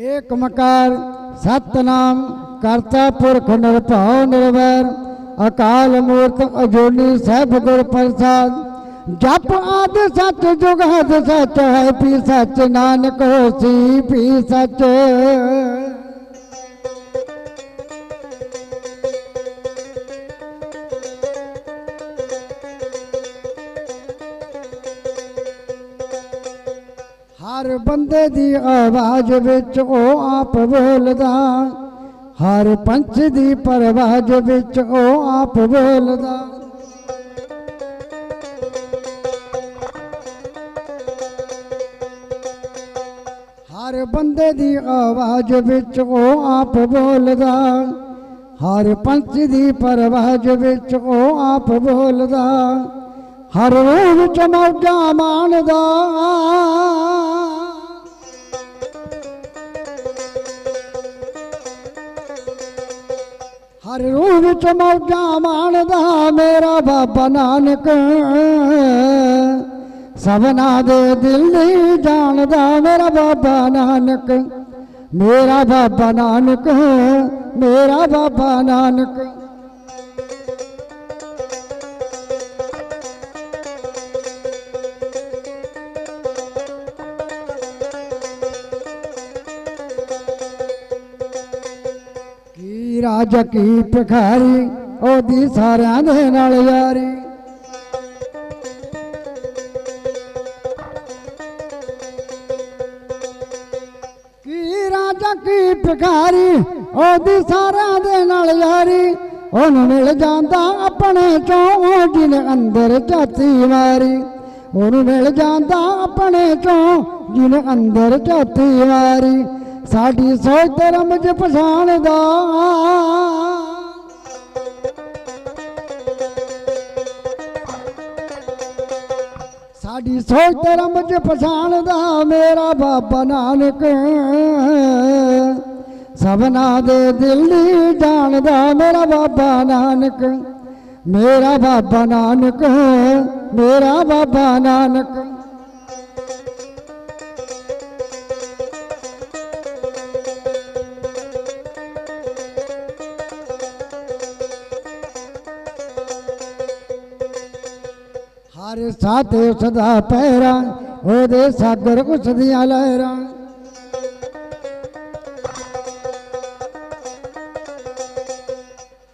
ਏਕ ਮਕਾਰ, ਸਤਨਾਮ, ਕਰਤਾ ਪੁਰਖ ਨਿਰਭਉ ਨਿਰਵੈਰ, ਅਕਾਲ ਮੂਰਤ ਅਜੂਨੀ ਸਹਿਬ ਗੁਰ ਪ੍ਰਸਾਦ। ਜਪ ਆਦ ਸੱਚ ਜੁਗਾਦ ਸਚ ਹੈ, ਪੀ ਸੱਚ ਨਾਨਕ ਹੋਸੀ, ਪੀ ਸੱਚ। ਹਰ ਬੰਦੇ ਦੀ ਆਵਾਜ਼ ਵਿੱਚ ਉਹ ਆਪ ਬੋਲਦਾ। ਹਰ ਪੰਛ ਦੀ ਪਰਵਾਜ਼ ਵਿੱਚ ਉਹ ਆਪ ਬੋਲਦਾ। ਹਰ ਬੰਦੇ ਦੀ ਆਵਾਜ਼ ਵਿੱਚ ਉਹ ਆਪ ਬੋਲਦਾ। ਹਰ ਪੰਛ ਦੀ ਪਰਵਾਜ਼ ਵਿੱਚ ਉਹ ਆਪ ਬੋਲਦਾ। ਹਰ ਰੂਹ ਵਿੱਚ ਮੌਜਾਂ ਮਾਣਦਾ। ਹਰ ਰੂਹ ਵਿੱਚ ਮੌਜਾਂ ਮਾਣਦਾ ਮੇਰਾ ਬਾਬਾ ਨਾਨਕ। ਸਭਨਾ ਦੇ ਦਿਲ ਨਹੀਂ ਜਾਣਦਾ ਮੇਰਾ ਬਾਬਾ ਨਾਨਕ। ਮੇਰਾ ਬਾਬਾ ਨਾਨਕ, ਮੇਰਾ ਬਾਬਾ ਨਾਨਕ। ਕੀ ਰਾਜਾ ਕੀ ਭਿਖਾਰੀ, ਉਹਦੀ ਸਾਰਿਆਂ ਦੇ ਨਾਲ ਯਾਰੀ। ਕੀ ਰਾਜਾ ਕੀ ਭਿਖਾਰੀ, ਉਹਦੀ ਸਾਰਿਆਂ ਦੇ ਨਾਲ ਯਾਰੀ। ਉਹਨੂੰ ਮਿਲ ਜਾਂਦਾ ਆਪਣੇ ਚੋਂ, ਜਿਹਨੇ ਅੰਦਰ ਝਾਤੀ ਮਾਰੀ। ਉਹਨੂੰ ਮਿਲ ਜਾਂਦਾ ਆਪਣੇ ਚੋਂ, ਜਿਹਨੇ ਅੰਦਰ ਝਾਤੀ ਮਾਰੀ। ਸਾਡੀ ਸੋਚ ਧਰਮ ਚ ਪਛਾਣਦਾ ਸਾਡੀ ਸੋਚ ਧਰਮ ਚ ਪਛਾਣਦਾ ਮੇਰਾ ਬਾਬਾ ਨਾਨਕ। ਸਭਨਾ ਦੇ ਦਿਲ ਨਹੀਂ ਜਾਣਦਾ ਮੇਰਾ ਬਾਬਾ ਨਾਨਕ। ਮੇਰਾ ਬਾਬਾ ਨਾਨਕ, ਮੇਰਾ ਬਾਬਾ ਨਾਨਕ। ਹਰ ਸਾਥੇ ਸਦਾ ਪਹਿਰਾ, ਉਹਦੇ ਸਾਗਰ ਉਸਦੀਆਂ ਲਹਿਰਾਂ।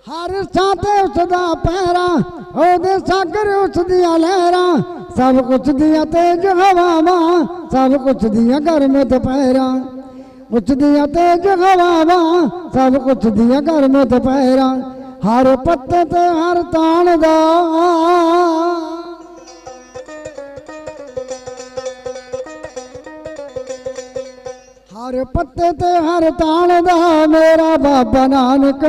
ਹਰ ਸਾਥੇ ਉਸਦਾ ਪਹਿਰਾ, ਉਹਦੇ ਸਾਗਰ ਉਸਦੀਆਂ ਲਹਿਰਾਂ। ਸਭ ਕੁਛ ਦੀਆਂ ਤੇਜ ਹਵਾਵਾਂ, ਸਭ ਕੁਛ ਦੀਆਂ ਗਰਮ ਦੁਪਹਿਰਾਂ। ਕੁਛ ਦੀਆਂ ਤੇਜ ਹਵਾਵਾਂ, ਸਭ ਕੁਛ ਦੀਆਂ ਗਰਮ ਦੁਪਹਿਰਾਂ। ਹਰ ਪੱਤੇ ਤੇ ਹਰ ਤਾਣ ਦਾ ਹਰ ਪੱਤੇ ਤੇ ਹਰ ਤਾਣ ਦਾ ਮੇਰਾ ਬਾਬਾ ਨਾਨਕ।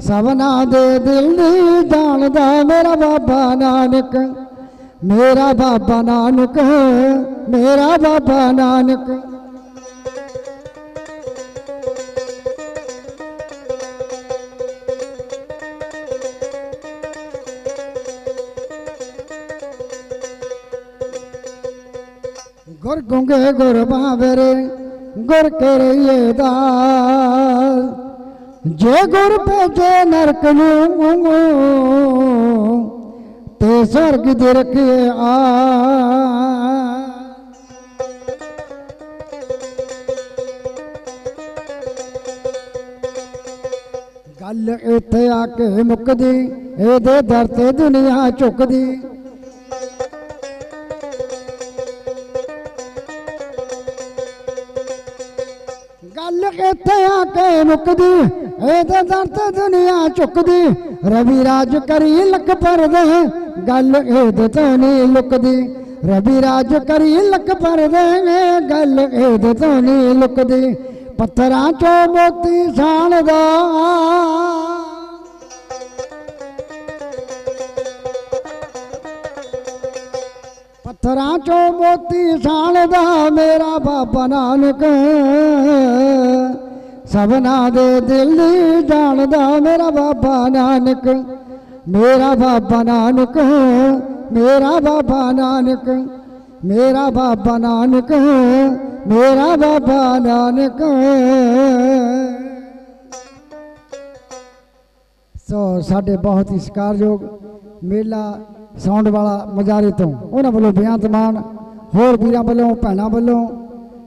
ਸਭਨਾ ਦੇ ਦਿਲ ਨਹੀਂ ਜਾਣਦਾ ਮੇਰਾ ਬਾਬਾ ਨਾਨਕ। ਮੇਰਾ ਬਾਬਾ ਨਾਨਕ, ਮੇਰਾ ਬਾਬਾ ਨਾਨਕ। ਗੁਰ ਗੁੰਗੇ ਗੁਰ ਬਾਵਰੇ ਗੁਰ ਕਰੀਏ ਦਾਸ। ਜੇ ਗੁਰ ਭੇਜੇ ਨਰਕ ਨੂੰ, ਤੇ ਸਰਗ ਦੇ ਰਖੇ ਆ। ਗੱਲ ਇੱਥੇ ਆ ਕੇ ਮੁੱਕਦੀ, ਇਹਦੇ ਦਰ ਤੇ ਦੁਨੀਆ ਝੁਕਦੀ ਇੱਥੇ ਆ ਕੇ ਮੁੱਕਦੀ, ਇਹਦੇ ਦਰ ਤੇ ਦੁਨੀਆ ਝੁਕਦੀ ਰਵੀ ਰਾਜ ਕਰੀ ਲੱਕ ਪਰਦੇ ਗੱਲ ਇਹਦੇ ਤੋਂ ਨਹੀਂ ਲੁਕਦੀ। ਰਵੀ ਰਾਜ ਕਰੀ ਲੱਕ ਪਰਦੇ ਗੱਲ ਇਹਦੇ ਤੋਂ ਨਹੀਂ ਲੁਕਦੀ। ਪੱਥਰਾਂ ਚੋਂ ਮੋਤੀ ਛਾਣਦਾ ਪੱਥਰਾਂ ਚੋਂ ਮੋਤੀ ਛਾਣਦਾ ਮੇਰਾ ਬਾਬਾ ਨਾਨਕ। ਸਭਨਾ ਦੇ ਦਿਲ ਨਹੀਂ ਜਾਣਦਾ ਮੇਰਾ ਬਾਬਾ ਨਾਨਕ, ਮੇਰਾ ਬਾਬਾ ਨਾਨਕ, ਮੇਰਾ ਬਾਬਾ ਨਾਨਕ, ਮੇਰਾ ਬਾਬਾ ਨਾਨਕ, ਮੇਰਾ ਬਾਬਾ ਨਾਨਕ। ਸੋ ਸਾਡੇ ਬਹੁਤ ਹੀ ਸਤਿਕਾਰਯੋਗ ਮੇਲਾ ਸਾਊਂਡ ਵਾਲਾ ਮਜਾਰੇ ਤੋਂ, ਉਹਨਾਂ ਵੱਲੋਂ ਬੇਅੰਤ ਮਾਨ ਹੋਰ ਵੀਰਾਂ ਵੱਲੋਂ, ਭੈਣਾਂ ਵੱਲੋਂ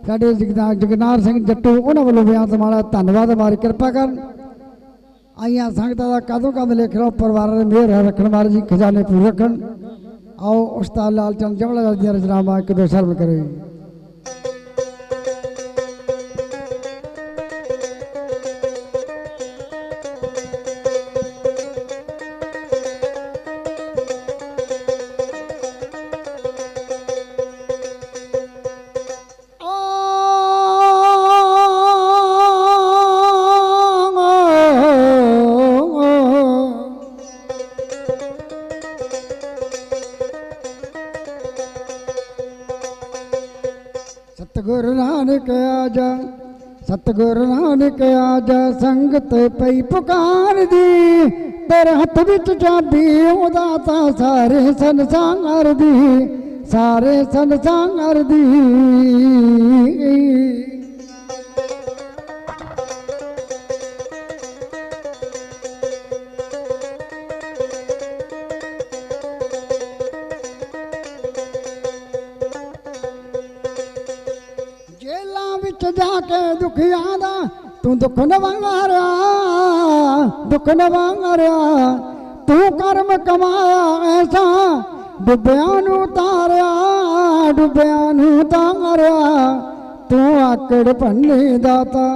ਸਾਡੇ ਜਗਨਾ- ਜਗਨਾਰ ਸਿੰਘ ਜੱਟੂ, ਉਹਨਾਂ ਵੱਲੋਂ ਬੇਅੰਤ ਮਾਲਾ ਧੰਨਵਾਦ ਮਾਰ, ਕਿਰਪਾ ਕਰਨ। ਆਈਆਂ ਸੰਗਤਾਂ ਦਾ ਕਦੋਂ ਕਦ ਲਿਖ ਲਓ ਪਰਿਵਾਰਾਂ ਦੇ ਮਿਹਰ ਰੱਖਣ ਵਾਲੇ ਜੀ, ਖਜ਼ਾਨੇ ਪੂਰੇ ਰੱਖਣ। ਆਓ, ਉਸਤਾਦ ਲਾਲ ਚੰਦ ਜਮਲਾ ਦੀਆਂ ਰਚਨਾਵਾਂ ਇੱਕ ਦੋ ਸਰਵ ਕਰੇ। ਸਤਿਗੁਰ ਨਾਨਕ ਆਜਾ ਸਤਿਗੁਰ ਨਾਨਕ ਆਜਾ ਸੰਗਤ ਪਈ ਪੁਕਾਰ ਦੀ। ਤੇਰੇ ਹੱਥ ਵਿੱਚ ਚਾਬੀ ਉਹਦਾ ਤਾਂ ਸਾਰੇ ਸੰਸਾਰ ਦੀ, ਸਾਰੇ ਸੰਸਾਰ ਦੀ। ਵਿੱਚ ਜਾ ਕੇ ਦੁਖੀਆਂ ਦਾ, ਤੂੰ ਦੁੱਖ ਨਵਾਰਿਆ ਦੁੱਖ ਨਵਾਰਿਆ ਤੂੰ ਕਰਮ ਕਮਾਇਆ, ਐਸਾ ਡੁੱਬਿਆਂ ਨੂੰ ਤਾਰਿਆ, ਡੁੱਬਿਆਂ ਨੂੰ ਤਾਰਿਆ। ਤੂੰ ਆਕੜ ਭੰਨੇ ਦਾਤਾ,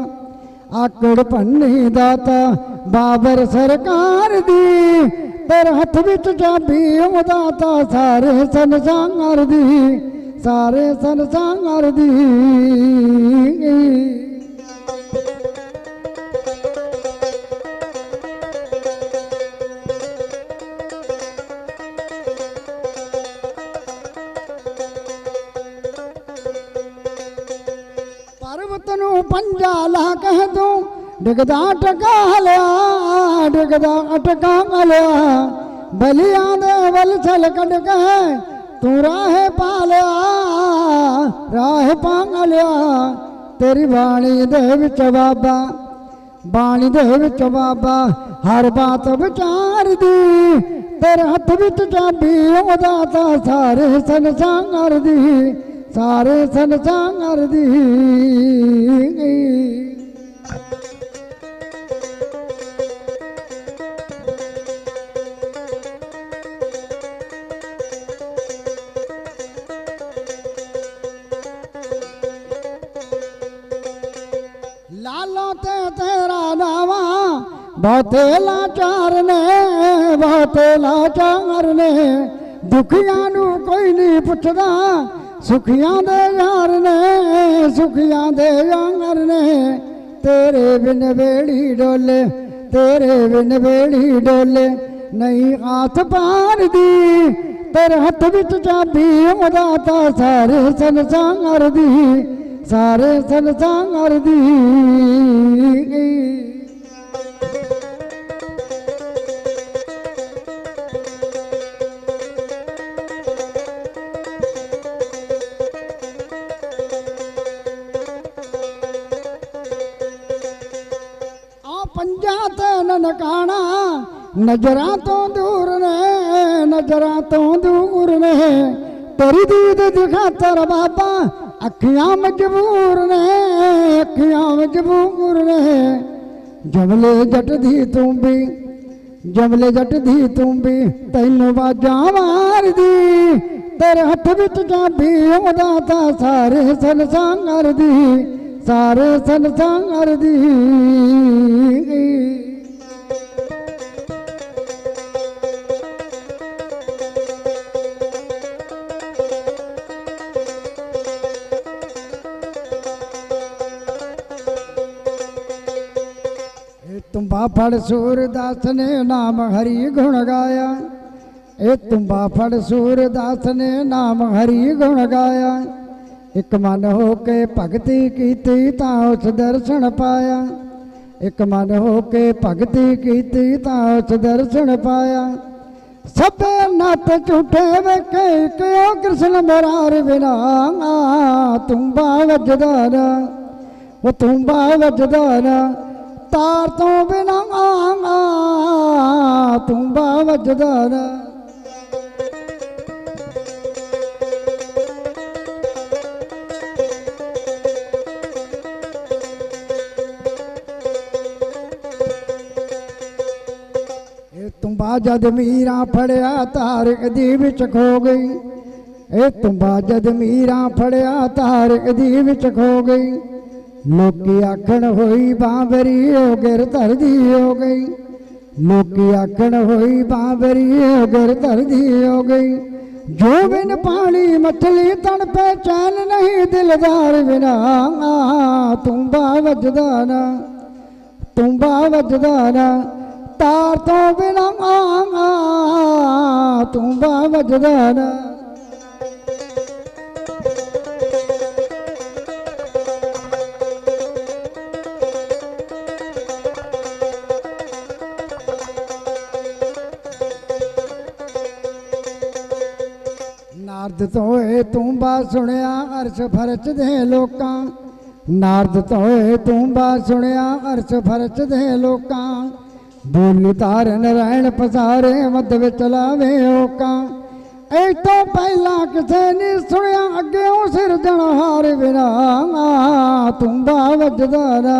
ਆਕੜ ਭੰਨੇ ਦਾਤਾ, ਬਾਬਰ ਸਰਕਾਰ ਦੀ, ਤੇਰੇ ਹੱਥ ਵਿੱਚ ਚਾਬੀ ਉਹਦਾ ਤਾਂ ਸਾਰੇ ਸੰਸਾਰ ਦੀ। ਸਾਰੇ ਸੰਸਾਰ ਦੀ। ਪਰਵਤ ਨੂੰ ਪੰਜਾ ਲਾ ਕਹਿ ਤੂੰ, ਡਿਗਦਾ ਟਕਾ ਲਿਆ ਡਿਗਦਾ ਟਕਾ ਲਿਆ ਬਲੀਆਂ ਦੇ ਵਲ ਛਲ ਕੱਢ ਕੇ ਤੂੰ ਰਾਹੇ ਪਾ ਲਿਆ। ਰਾਹ ਲਿਆ। ਤੇਰੀ ਬਾਣੀ ਦੇ ਵਿੱਚ ਬਾਬਾ, ਬਾਣੀ ਦੇ ਵਿੱਚ ਬਾਬਾ, ਹਰ ਬਾਤ ਵਿਚਾਰਦੀ। ਤੇਰੇ ਹੱਥ ਵਿੱਚ ਚਾਬੀ, ਉਹਦਾ ਤਾਂ ਸਾਰੇ ਸੰਸਾਰ ਦੀ ਸਾਰੇ ਸੰਸਾਰ ਦੀ ਬਹੁਤੇ ਲਾਚਾਰ ਨੇ ਬਹੁਤੇ ਲਾਚਾਰ ਨੇ ਦੁਖੀਆਂ ਨੂੰ ਕੋਈ ਨਹੀਂ ਪੁੱਛਦਾ, ਸੁਖੀਆਂ ਦੇ ਯਾਰ ਨੇ ਸੁਖੀਆਂ ਦੇ ਯਾਰ ਨੇ ਤੇਰੇ ਬਿਨ ਵੇੜੀ ਡੋਲੇ, ਤੇਰੇ ਬਿਨ ਵੇੜੀ ਡੋਲੇ। ਨਹੀਂ ਹੱਥ ਪਾਰਦੀ, ਤੇਰੇ ਹੱਥ ਵਿੱਚ ਚਾਬੀ, ਉਹਦਾ ਤਾਂ ਸਾਰੇ ਸੰਸਾਰ ਦੀ ਸਾਰੇ ਸੰਸਾਰ ਦੀ ਤੇ ਨਜ਼ਰਾਂ ਤੋਂ ਦੂਰ ਨੇ, ਨਜ਼ਰਾਂ ਤੋਂ ਦੂਰ ਨੇ। ਤੇਰੀ ਦੀਦ ਦੀ ਖਾਤਰ ਬਾਬਾ, ਅੱਖੀਆਂ ਮਜਬੂਰ ਨੇ, ਅੱਖੀਆਂ ਮਜਬੂਰ ਨੇ। ਜਮਲੇ ਜੱਟ ਦੀ ਤੂੰ ਵੀ, ਜਮਲੇ ਜੱਟ ਦੀ ਤੂੰ ਵੀ, ਤੈਨੂੰ ਬਾਜਾਂ ਮਾਰਦੀ। ਤੇਰੇ ਹੱਥ ਵਿੱਚ ਚਾਬੀ, ਉਹਦਾ ਤਾਂ ਸਾਰੇ ਸੰਸਾਰ ਦੀ ਸਾਰੇ ਸੰਸਾਰ ਦੀ ਤੁੰਬਾ ਫੜ ਸੂਰਦਾਸ ਨੇ ਨਾਮ ਹਰੀ ਗੁਣ ਗਾਇਆ। ਇਹ ਤੁੰਬਾ ਫੜ ਸੂਰਦਾਸ ਨੇ ਨਾਮ ਹਰੀ ਗੁਣ ਗਾਇਆ। ਇੱਕ ਮਨ ਹੋ ਕੇ ਭਗਤੀ ਕੀਤੀ ਤਾਂ ਉਸ ਦਰਸ਼ਨ ਪਾਇਆ। ਇੱਕ ਮਨ ਹੋ ਕੇ ਭਗਤੀ ਕੀਤੀ ਤਾਂ ਉਸ ਦਰਸ਼ਨ ਪਾਇਆ। ਸਭੇ ਨੱਤ ਝੂਠੇ ਵੇਖੇ, ਕਿਉ ਕ੍ਰਿਸ਼ਨ ਮਰਾਰ ਬਿਨਾ ਤੁੰਬਾ ਵਜਦਾ ਨਾ। ਉਹ ਤੁੰਬਾ ਵਜਦਾ ਨਾ। ਤਾਰ ਤੋਂ ਬਿਨਾ ਤੁੰਬਾ ਵੱਜਦਾ ਨਾ ਇਹ ਤੁੰਬਾ ਜਦ ਮੀਰਾ ਫੜਿਆ ਤਾਰਕ ਦੀ ਵਿੱਚ ਖੋ ਗਈ। ਇਹ ਤੁੰਬਾ ਜਦ ਮੀਰਾ ਫੜਿਆ ਤਾਰਕ ਦੀ ਵਿੱਚ ਖੋ ਗਈ। ਲੋਕੀ ਆਖਣ ਹੋਈ ਬਾਂਬਰੀ ਹੋ ਗਿਰ ਧਰਦੀ ਹੋ ਗਈ। ਲੋਕੀ ਆਖਣ ਹੋਈ ਬਾਂਬਰੀ ਹੋ ਗਿਰ ਧਰਦੀ ਹੋ ਗਈ। ਜੋ ਬਿਨ ਪਾਣੀ ਮੱਛਲੀ ਤਣ ਪੈ ਚੈਨ ਨਹੀਂ ਦਿਲਦਾਰ ਬਿਨਾ ਤੁੰਬਾ ਵੱਜਦਾ ਨਾ, ਤੁੰਬਾ ਵੱਜਦਾ ਨਾ, ਤਾਰ ਤੋਂ ਬਿਨਾ ਤੁੰਬਾ ਵੱਜਦਾ ਨਾ। ਨਾਰਦ ਤੋਏ ਤੂੰਬਾ ਸੁਣਿਆ ਅਰਸ਼ ਫਰਚ ਦੇ ਲੋਕਾਂ। ਨਾਰਦ ਤੋਏ ਤੂੰਬਾ ਸੁਣਿਆ ਅਰਸ਼ ਫਰਚ ਦੇ ਲੋਕਾਂ। ਬੋਲੀ ਧਾਰ ਨਰਾਇਣ ਪਸਾਰੇ ਮੱਧ ਵਿੱਚ ਲਾਵੇ ਓਕਾਂ। ਇਹ ਤੋਂ ਪਹਿਲਾਂ ਕਿਸੇ ਨੇ ਸੁਣਿਆ, ਅੱਗੇ ਉਹ ਸਿਰਜਣਹਾਰ ਬਿਨਾ ਤੂੰਬਾ ਵੱਜਦਾ ਨਾ,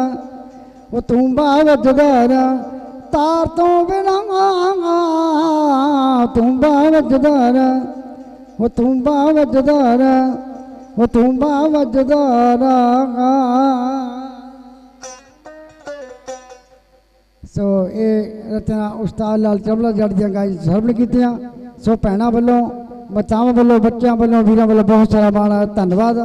ਉਹ ਤੂੰਬਾ ਵੱਜਦਾ ਨਾ, ਤਾਰ ਤੋਂ ਬਿਨਾ ਤੂੰਬਾ ਵੱਜਦਾ ਨਾ। ਉਹ ਤੂੰਬਾ ਵੱਜਦਾ ਉਹ ਤੂੰਬਾ ਵੱਜਦਾ ਨਾ ਸੋ ਇਹ ਰਤਨਾ ਉਸਤਾਦ ਲਾਲ ਚਬਲਾ ਜੱਟ ਦੀਆਂ ਗਾਈ ਸਰਵਣ ਕੀਤੀਆਂ। ਸੋ ਭੈਣਾਂ ਵੱਲੋਂ, ਬੱਚਾਵਾਂ ਵੱਲੋਂ, ਬੱਚਿਆਂ ਵੱਲੋਂ, ਵੀਰਾਂ ਵੱਲੋਂ ਬਹੁਤ ਸਾਰਾ ਮਾਣ, ਧੰਨਵਾਦ।